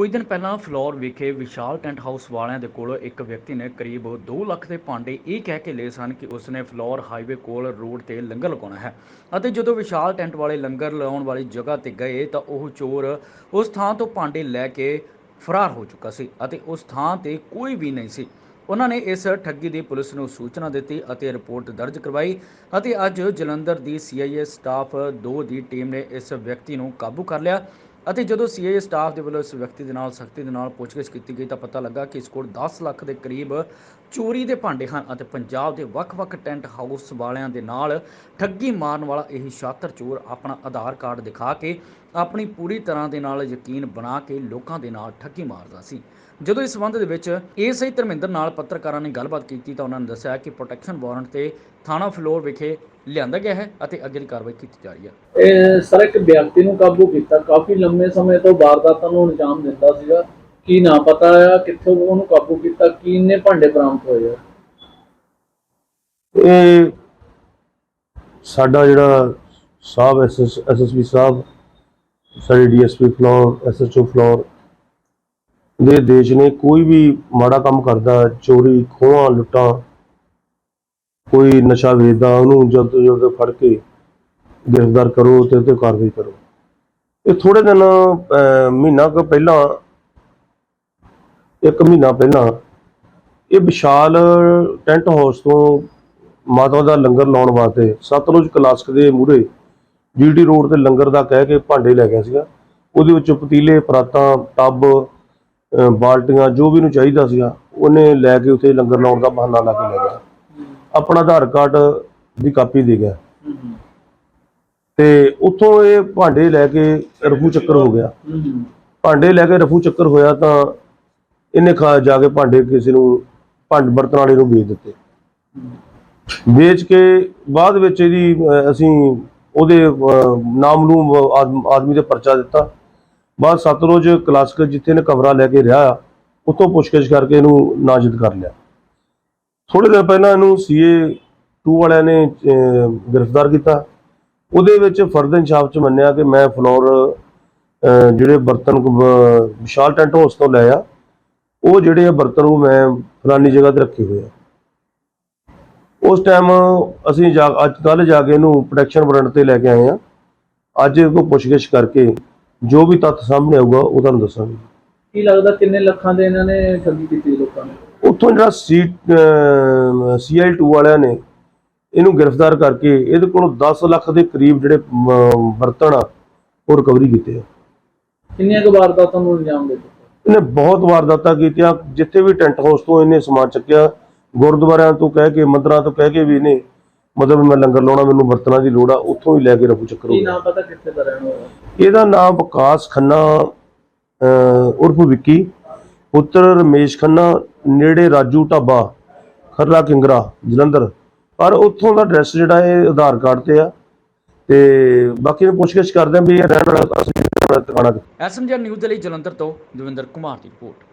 ਕੁਝ ਦਿਨ ਪਹਿਲਾਂ ਫਲੋਰ ਵਿਖੇ ਵਿਸ਼ਾਲ ਟੈਂਟ ਹਾਊਸ ਵਾਲਿਆਂ ਦੇ ਕੋਲ ਇੱਕ ਵਿਅਕਤੀ ਨੇ ਕਰੀਬ 2 ਲੱਖ ਦੇ ਭਾਂਡੇ ਇਹ ਕਹਿ ਕੇ ਲਏ ਸਨ ਕਿ ਉਸਨੇ ਫਲੋਰ ਹਾਈਵੇ ਕੋਲ ਰੋਡ ਤੇ ਲੰਗਰ ਲਗਾਉਣਾ ਹੈ। ਅਤੇ ਜਦੋਂ ਵਿਸ਼ਾਲ ਟੈਂਟ ਵਾਲੇ ਲੰਗਰ ਲਾਉਣ ਵਾਲੀ ਜਗ੍ਹਾ ਤੇ ਗਏ ਤਾਂ ਉਹ ਚੋਰ ਉਸ ਥਾਂ ਤੋਂ ਭਾਂਡੇ ਲੈ ਕੇ ਫਰਾਰ ਹੋ ਚੁੱਕਾ ਸੀ ਅਤੇ ਉਸ ਥਾਂ ਤੇ ਕੋਈ ਵੀ ਨਹੀਂ ਸੀ। ਉਹਨਾਂ ਨੇ ਇਸ ਠੱਗੀ ਦੀ ਪੁਲਿਸ ਨੂੰ ਸੂਚਨਾ ਦਿੱਤੀ ਅਤੇ ਰਿਪੋਰਟ ਦਰਜ ਕਰਵਾਈ ਅਤੇ ਅੱਜ ਜਲੰਧਰ ਦੀ ਸੀਆਈਏ ਸਟਾਫ 2 ਦੀ ਟੀਮ ਨੇ ਇਸ ਵਿਅਕਤੀ ਨੂੰ ਕਾਬੂ ਕਰ ਲਿਆ ਅਤੇ ਜਦੋਂ ਸੀਆਈਏ ਸਟਾਫ ਦੇ ਵੱਲੋਂ ਇਸ ਵਿਅਕਤੀ ਦੇ ਨਾਲ ਸਖਤੀ ਦੇ ਨਾਲ ਪੁੱਛਗਿੱਛ ਕੀਤੀ ਗਈ ਤਾਂ ਪਤਾ ਲੱਗਾ ਕਿ ਇਸ ਕੋਲ 10 ਲੱਖ ਦੇ ਕਰੀਬ ਚੋਰੀ ਦੇ ਭਾਂਡੇ ਹਨ ਅਤੇ ਪੰਜਾਬ ਦੇ ਵੱਖ-ਵੱਖ ਟੈਂਟ ਹਾਊਸ ਵਾਲਿਆਂ ਦੇ ਨਾਲ ਠੱਗੀ ਮਾਰਨ ਵਾਲਾ ਇਹ ਸ਼ਾਤਰ ਚੋਰ ਆਪਣਾ ਆਧਾਰ ਕਾਰਡ ਦਿਖਾ ਕੇ ਆਪਣੀ ਪੂਰੀ ਤਰ੍ਹਾਂ ਦੇ ਨਾਲ ਯਕੀਨ ਬਣਾ ਕੇ ਲੋਕਾਂ ਦੇ ਨਾਲ ਠੱਗੀ ਮਾਰਦਾ ਸੀ। ਜਦੋਂ ਇਸ ਸੰਬੰਧ ਦੇ ਵਿੱਚ ਏਐਸਆਈ ਧਰਮਿੰਦਰ ਨਾਲ ਪੱਤਰਕਾਰਾਂ ਨੇ ਗੱਲਬਾਤ ਕੀਤੀ ਤਾਂ ਉਹਨਾਂ ਨੇ ਦੱਸਿਆ ਕਿ ਪ੍ਰੋਟੈਕਸ਼ਨ ਵਾਰੰਟ ਤੇ ਥਾਣਾ ਫਲੋਰ ਵਿਖੇ ਲਿਆਂਦਾ ਗਿਆ ਹੈ ਅਤੇ ਅੱਗੇ ਦੀ ਕਾਰਵਾਈ ਕੀਤੀ ਜਾ ਰਹੀ ਹੈ। ਇਹ ਸਰ ਇੱਕ ਵਿਅਕਤੀ ਨੂੰ ਕਾਬੂ ਕੀਤਾ। ਕਾਫੀ ਲੰਮੇ ਸਮੇਂ ਤੋਂ ਵਾਰਦਾਤਾਂ ਨੂੰ ਅੰਜਾਮ ਦਿੰਦਾ ਸੀਗਾ। ਕੀ ਨਾ ਪਤਾ ਆ ਕਿੱਥੋਂ ਉਹਨੂੰ ਕਾਬੂ ਕੀਤਾ ਕੀ ਭਾਂਡੇ ਬਰਾਮਦ ਹੋਏ ਆ? ਇਹ ਸਾਡਾ ਜਿਹੜਾ ਸਾਹਿਬ ਐਸਐਸਪੀ ਸਾਹਿਬ ਸਾਡੇ ਡੀਐਸਪੀ ਫਲੋਰ ਐਸਐਚਓ ਫਲੋਰ ਦੇ ਦੇਸ਼ ਨੇ ਕੋਈ ਵੀ ਮਾੜਾ ਕੰਮ ਕਰਦਾ ਚੋਰੀ ਖੋਹਾਂ ਲੁੱਟਾਂ ਕੋਈ ਨਸ਼ਾ ਵੇਚਦਾ ਉਹਨੂੰ ਜਲਦ ਤੋਂ ਜਲਦ ਫੜ ਕੇ ਗ੍ਰਿਫਤਾਰ ਕਰੋ ਤੇ ਉਹਤੇ ਕਾਰਵਾਈ ਕਰੋ। ਇਹ ਥੋੜੇ ਦਿਨ ਅਹ, ਮਹੀਨਾ ਕੁ ਪਹਿਲਾਂ ਇੱਕ ਮਹੀਨਾ ਪਹਿਲਾਂ ਇਹ ਵਿਸ਼ਾਲ ਟੈਂਟ ਹਾਊਸ ਤੋਂ ਮਾਤਾ ਦਾ ਲੰਗਰ ਲਾਉਣ ਵਾਸਤੇ ਸਤਲੁਜ ਕਲਾਸਕ ਦੇ ਮੂਹਰੇ ਜੀਟੀ ਰੋਡ ਤੇ ਲੰਗਰ ਦਾ ਕਹਿ ਕੇ ਭਾਂਡੇ ਲੈ ਗਿਆ ਸੀਗਾ। ਉਹਦੇ ਵਿੱਚ ਪਤੀਲੇ ਪਰਾਤਾਂ ਟੱਬ ਬਾਲਟੀਆਂ ਜੋ ਵੀ ਇਹਨੂੰ ਚਾਹੀਦਾ ਸੀਗਾ ਉਹਨੇ ਲੈ ਕੇ ਉੱਥੇ ਲੰਗਰ ਲਾਉਣ ਦਾ ਬਹਾਨਾ ਲਾ ਕੇ ਲੈ ਗਿਆ। ਆਪਣਾ ਆਧਾਰ ਕਾਰਡ ਦੀ ਕਾਪੀ ਦੇ ਗਿਆ। ਤੇ ਉੱਥੋਂ ਇਹ ਭਾਂਡੇ ਲੈ ਕੇ ਰਫੂ ਚੱਕਰ ਹੋ ਗਿਆ। ਭਾਂਡੇ ਲੈ ਕੇ ਰਫੂ ਚੱਕਰ ਹੋਇਆ ਤਾਂ ਇਹਨੇ ਖਾ ਜਾ ਕੇ ਭਾਂਡੇ ਕਿਸੇ ਨੂੰ ਭਾਂਡ ਬਰਤਨ ਵਾਲੇ ਨੂੰ ਵੇਚ ਦਿੱਤੇ। ਵੇਚ ਕੇ ਬਾਅਦ ਵਿੱਚ ਇਹਦੀ ਅਸੀਂ ਉਹਦੇ ਨਾਮ ਨੂੰ ਆਦਮ- ਆਦਮੀ 'ਤੇ ਪਰਚਾ ਦਿੱਤਾ। ਬਾਅਦ ਸੱਤ ਰੋਜ਼ ਕਲਾਸਿਕਲ ਜਿੱਥੇ ਨੇ ਕਮਰਾ ਲੈ ਕੇ ਰਿਹਾ, ਉੱਥੋਂ ਪੁੱਛਗਿੱਛ ਕਰਕੇ ਇਹਨੂੰ ਨਾਮਜ਼ਦ ਕਰ ਲਿਆ। ਥੋੜੇ ਦਿਨ ਪਹਿਲਾਂ ਇਹਨੂੰ ਸੀਏ 2 ਵਾਲਿਆਂ ਨੇ ਗ੍ਰਿਫਤਾਰ ਕੀਤਾ। ਉਹਦੇ ਵਿੱਚ ਫਰਦ ਇਨਸਾਫ਼ ਚ ਮੰਨਿਆ ਕਿ ਮੈਂ ਫਲੋਰ ਜਿਹੜੇ ਬਰਤਨ ਵਿਸ਼ਾਲ ਟੈਂਟ ਹਾਊਸ ਤੋਂ ਲਏ ਆ। ਉਹ ਜਿਹੜੇ ਆ ਬਰਤਨ ਉਹ ਮੈਂ ਫਲਾਨੀ ਜਗ੍ਹਾ ਤੇ ਰੱਖੇ ਹੋਏ ਆ। ਉਸ ਟਾਈਮ ਅਸੀਂ ਜਾ ਅੱਜ ਕੱਲ ਜਾ ਕੇ ਇਹਨੂੰ ਪ੍ਰੋਟੈਕਸ਼ਨ ਵਾਰੰਟ ਤੇ ਲੈ ਕੇ ਆਏ ਆ। ਅੱਜ ਇਹ ਕੋ ਪੁੱਛਗਿੱਛ ਕਰਕੇ ਜੋ ਵੀ ਤੱਥ ਸਾਹਮਣੇ ਆਊਗਾ ਉਹ ਤੁਹਾਨੂੰ ਦੱਸਾਂਗੇ। ਕੀ ਲੱਗਦਾ ਕਿੰਨੇ ਲੱਖਾਂ ਦੇ ਇਹਨਾਂ ਨੇ ਠੱਗੀ ਕੀਤੀ ਲੋਕਾਂ ਨੇ? ਉੱਥੋਂ ਜਿਹੜਾ ਸੀ ਸੀਆਈ 2 ਵਾਲਿਆਂ ਨੇ ਇਹਨੂੰ ਗ੍ਰਿਫਤਾਰ ਕਰਕੇ ਇਹਦੇ ਕੋਲੋਂ 10 ਲੱਖ ਦੇ ਕਰੀਬ ਜਿਹੜੇ ਬਰਤਨ ਆ ਉਹ ਰਿਕਵਰੀ ਕੀਤੇ ਆ। ਕਿੰਨੀਆਂ ਕੁ ਵਾਰਦਾਤਾਂ ਨੂੰ ਅੰਜਾਮ ਦੇ ਦਿੱਤਾ? ਇਹਨੇ ਬਹੁਤ ਵਾਰਦਾਤਾਂ ਕੀਤੀਆਂ ਜਿੱਥੇ ਵੀ ਟੈਂਟ ਹਾਊਸ ਤੋਂ ਇਹਨੇ ਸਮਾਨ ਚੱਕਿਆ ਗੁਰਦੁਆਰਿਆਂ ਤੋਂ ਕਹਿ ਕੇ ਮੰਦਰਾਂ ਤੋਂ ਕਹਿ ਕੇ ਵੀ ਇਹਨੇ ਮਤਲਬ ਮੈਂ ਲੰਗਰ ਲਾਉਣਾ ਮੈਨੂੰ ਬਰਤਨਾਂ ਦੀ ਲੋੜ ਆ ਉੱਥੋਂ ਹੀ ਲੈ ਕੇ ਰਫੂ ਚੱਕਰ ਹੋ ਕੀ ਗਿਆ। ਨਾ ਪਤਾ ਕਿੱਥੇ ਦਾ ਰਹਿਣ ਵਾਲਾ? ਇਹਦਾ ਨਾਮ ਵਿਕਾਸ ਖੰਨਾ ਉਰਫ ਵਿੱਕੀ ਪੁੱਤਰ ਰਮੇਸ਼ ਖੰਨਾ ਨੇੜੇ ਰਾਜੂ ਢਾਬਾ ਖਰਲਾ ਕਿੰਗਰਾ ਜਲੰਧਰ। ਪਰ ਉੱਥੋਂ ਦਾ ਐਡਰੈਸ ਜਿਹੜਾ ਇਹ ਆਧਾਰ ਕਾਰਡ ਤੇ ਆ ਤੇ ਬਾਕੀ ਨੂੰ ਪੁੱਛਗਿੱਛ ਕਰਦੇ ਆ ਵੀ ਇਹ ਰਹਿਣ ਵਾਲਾ ਅਸੀਂ ਟਿਕਾਣਾ ਕਿੱਥੇ। ਐਸਐਮਜੀ ਨਿਊਜ਼ ਦੇ ਲਈ ਜਲੰਧਰ ਤੋਂ ਦਵਿੰਦਰ ਕੁਮਾਰ ਦੀ ਰਿਪੋਰਟ